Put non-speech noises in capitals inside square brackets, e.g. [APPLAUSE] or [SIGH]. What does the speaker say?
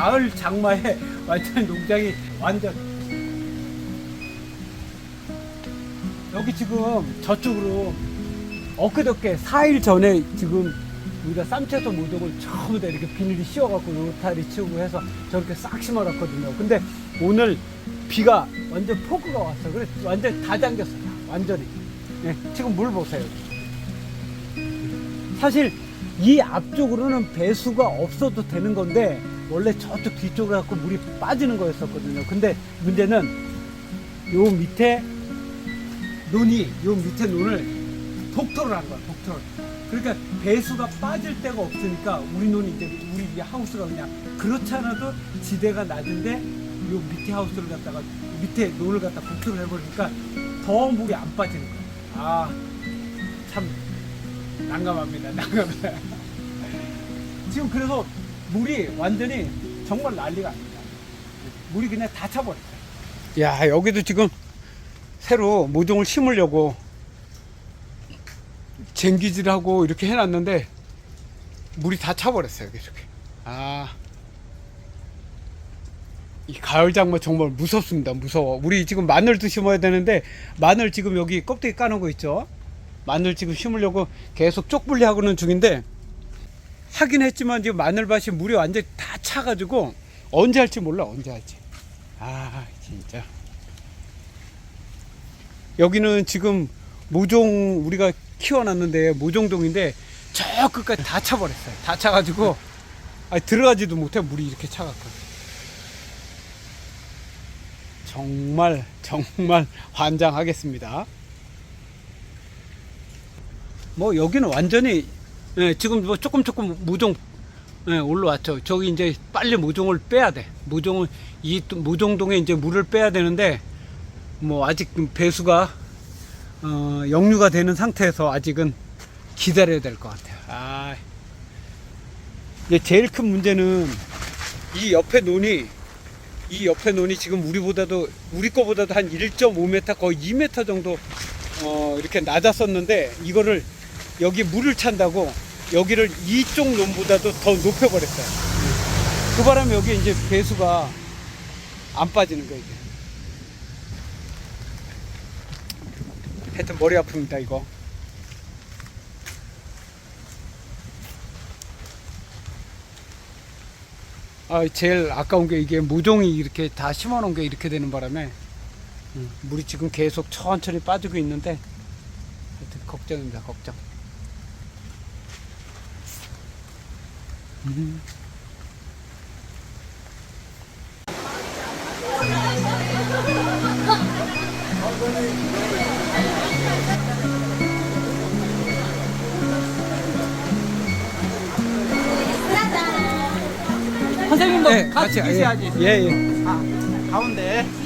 가을 장마에 [LAUGHS] 완전 농장이 완전 여기 지금 저쪽으로 엊그저께 4일 전에 지금 우리가 쌈채소 모종을 전부 다 이렇게 비닐이 씌워갖고 로타리 치우고 해서 저렇게 싹 심어놨거든요. 근데 오늘 비가 완전 폭우가 왔어. 그래서 완전 다 잠겼어요. 완전히. 네, 지금 물 보세요. 사실 이 앞쪽으로는 배수가 없어도 되는 건데 원래 저쪽 뒤쪽으로 갖고 물이 빠지는 거였었거든요. 근데 문제는 요 밑에 논이 요 밑에 논을 독토를 한 거야. 독토를. 그러니까 배수가 빠질 데가 없으니까 우리 논이 이제 우리 이 하우스가 그냥 그렇지 않아도 지대가 낮은데 요 밑에 하우스를 갖다가 밑에 논을 갖다 독토를 해버리니까 더 물이 안 빠지는 거야. 아 참 난감합니다. [LAUGHS] 난감해. 지금 그래서 물이 완전히 정말 난리가 아닙니다. 물이 그냥 다 차버렸어요. 야, 여기도 지금 새로 모종을 심으려고 쟁기질하고 이렇게 해놨는데 물이 다 차버렸어요. 이렇게. 아. 이 가을 장마 정말 무섭습니다. 무서워. 우리 지금 마늘도 심어야 되는데 마늘 지금 여기 껍데기 까는 거 있죠? 마늘 지금 심으려고 계속 쪽분리 하고는 중인데 하긴 했지만 지금 마늘밭이 물이 완전히 다 차가지고 언제 할지 몰라 언제 할지. 아 진짜. 여기는 지금 모종 우리가 키워놨는데 모종동인데 저 끝까지 다 차버렸어요. 다 차가지고. 아 들어가지도 못해 물이 이렇게 차갖고. 정말 정말 환장하겠습니다. 뭐 여기는 완전히 예, 지금 뭐 조금 조금 모종 예, 올라왔죠. 저기 이제 빨리 모종을 빼야 돼. 모종을 이또 모종동에 이제 물을 빼야 되는데 뭐 아직 배수가 어, 역류가 되는 상태에서 아직은 기다려야 될 것 같아요. 아, 근데 제일 큰 문제는 이 옆에 논이 이 옆에 논이 지금 우리보다도 우리 거보다도 한 1.5m 거의 2m 정도 어, 이렇게 낮았었는데 이거를 여기 물을 찬다고 여기를 이쪽 논보다도 더 높여버렸어요. 그 바람에 여기 이제 배수가 안 빠지는 거예요. 이게. 하여튼 머리 아픕니다 이거. 아 제일 아까운 게 이게 모종이 이렇게 다 심어놓은 게 이렇게 되는 바람에 음, 물이 지금 계속 천천히 빠지고 있는데 하여튼 걱정입니다 걱정. 음. 선생님도 네, 같이 같이, 계셔야지. 예, 예. 아, 가운데.